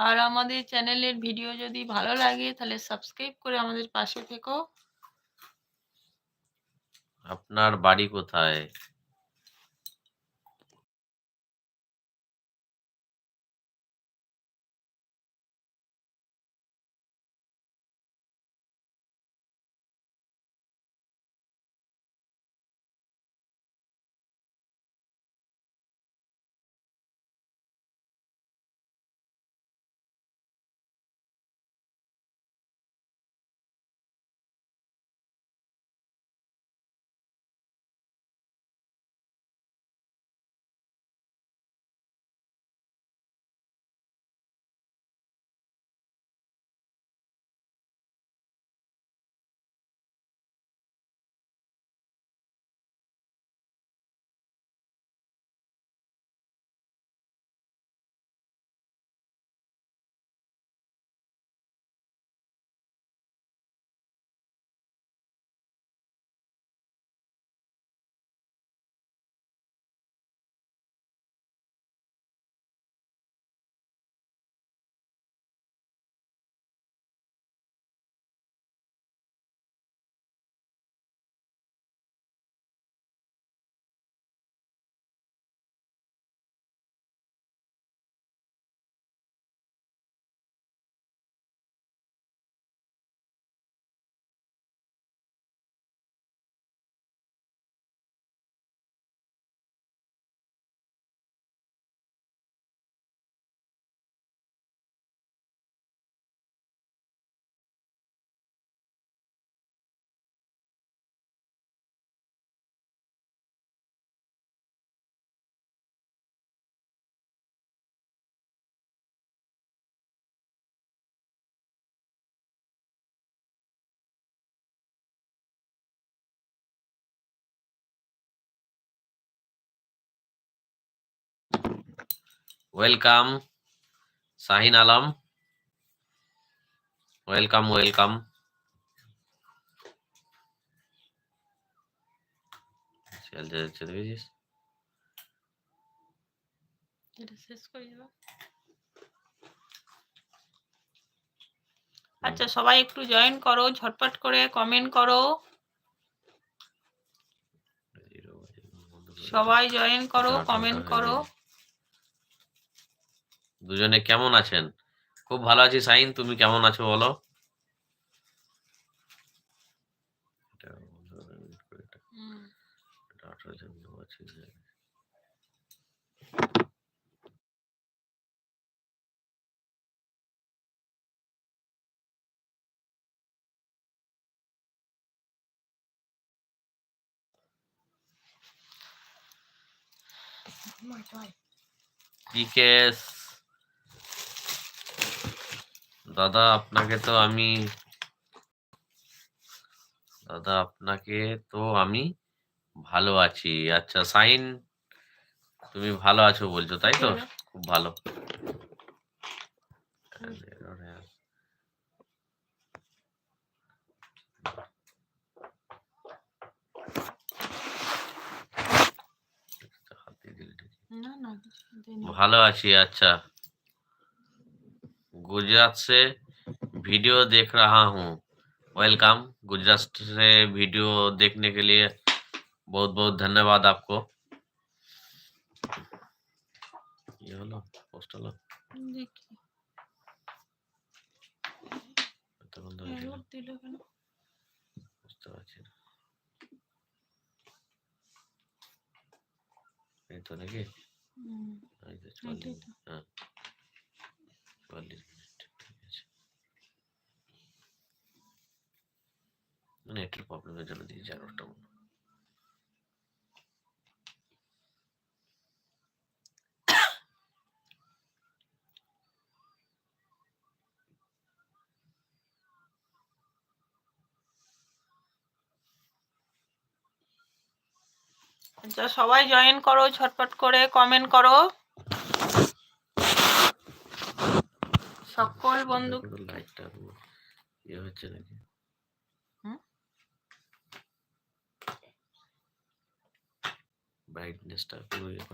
আর আমাদের চ্যানেলের ভিডিও যদি ভালো লাগে, তাহলে সাবস্ক্রাইব করে আমাদের পাশে থেকো। আপনার বাড়ি কোথায়? Welcome Shahin Alam welcome welcome দেখেছিস আচ্ছা সবাই একটু জয়েন করো ঝটপট করে কমেন্ট করো সবাই জয়েন করো কমেন্ট করো দুজনে কেমন আছেন? খুব ভালো আছি সাইন তুমি কেমন আছো বলো? এটা দাদা আপনাকে তো আমি দাদা আপনাকে তো আমি ভালো আছি। আচ্ছা সাইন তুমি ভালো আছো বলছো তাই তো? খুব ভালো। ভালো আছি আচ্ছা। गुजरात से वीडियो देख रहा हूँ वेलकम गुजरात से वीडियो देखने के लिए बहुत बहुत धन्यवाद आपको ये হলো পোস্ট হলো দেখি এতক্ষণ ধরে ছিল, error দিল কেন বুঝতে পারছি না এই তো নাকি হুম, এই তো এটাই চুয়াল্লিশ তো। হ্যাঁ চুয়াল্লিশ নেটের প্রবলেমের জন্য দিয়েছি এগারোটা মনে হয়। আচ্ছা সবাই জয়েন করো ছটপট করে কমেন্ট করো সকল বন্ধু লাইটটা ইয়ে হচ্ছে নাকি ব্রাইটনেসটা পুরো।